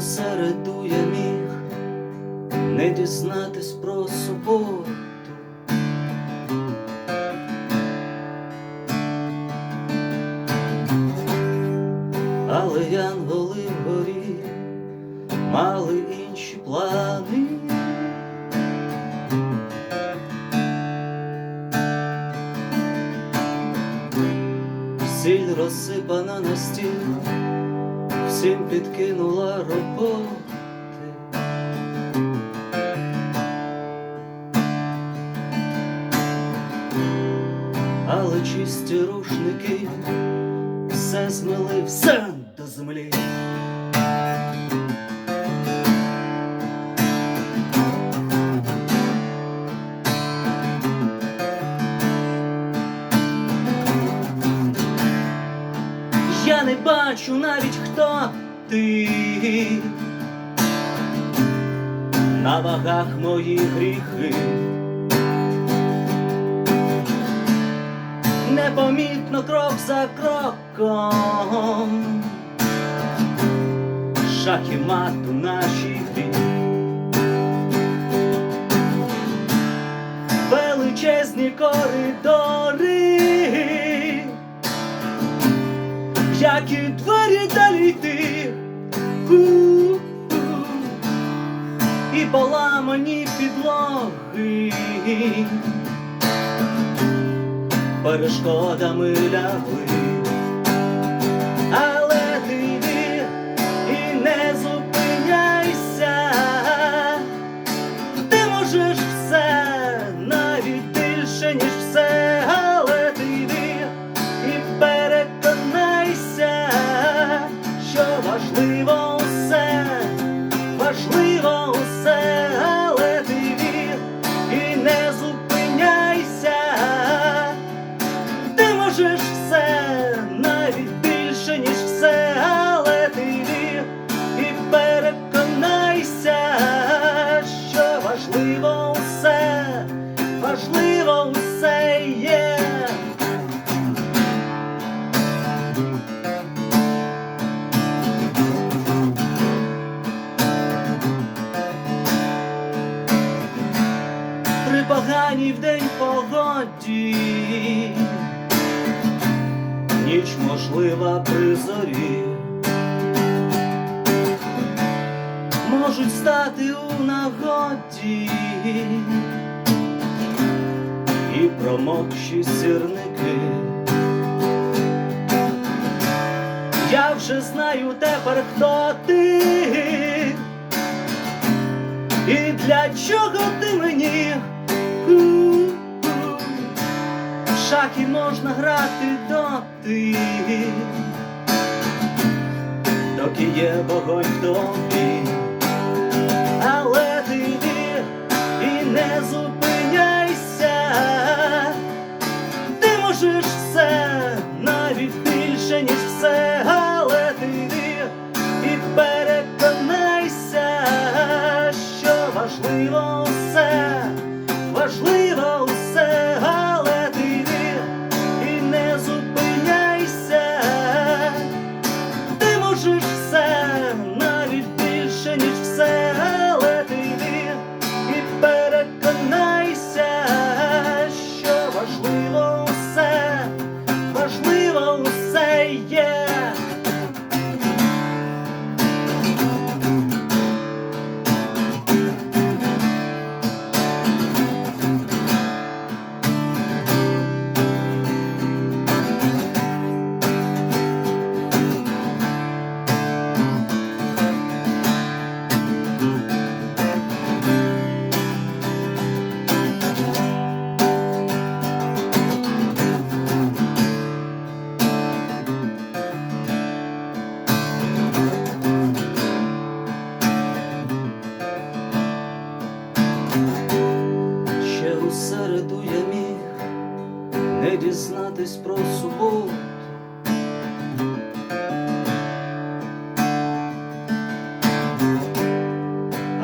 середу я міг не дізнатись про суботу. Але янголи вгорі мали інші плани. Сіль розсипана на стіл, всім підкинула роботи. Але чисті рушники все змили все до землі. Я не бачу навіть хто ти на вагах мої гріхи. Непомітно крок за кроком, шах і мат у. Величезні коридори, поламані підлоги. Перешкодами лягли, але ти і не зупиняйся, ти можеш все, навіть більше, ніж все, погоді ніч можлива при зорі, можуть стати у нагоді. І промокші сірники. Я вже знаю тепер, хто ти, і для чого ти шахи можна грати доти, доки є вогонь в домі. Але ти йди і не зупиняйся, ти можеш все, навіть більше, ніж все, але ти йди і переконайся, що важливо все, yeah. забув.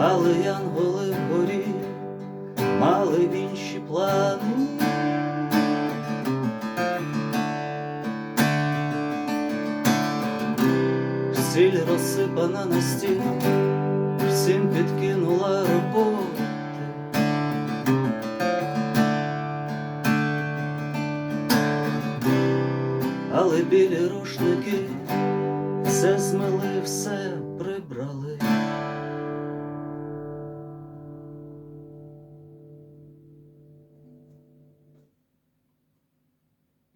Але янголи вгорі мали інші плани. Сіль розсипана на стіну, всім підкинула роботу. Білі рушники все змили, все прибрали.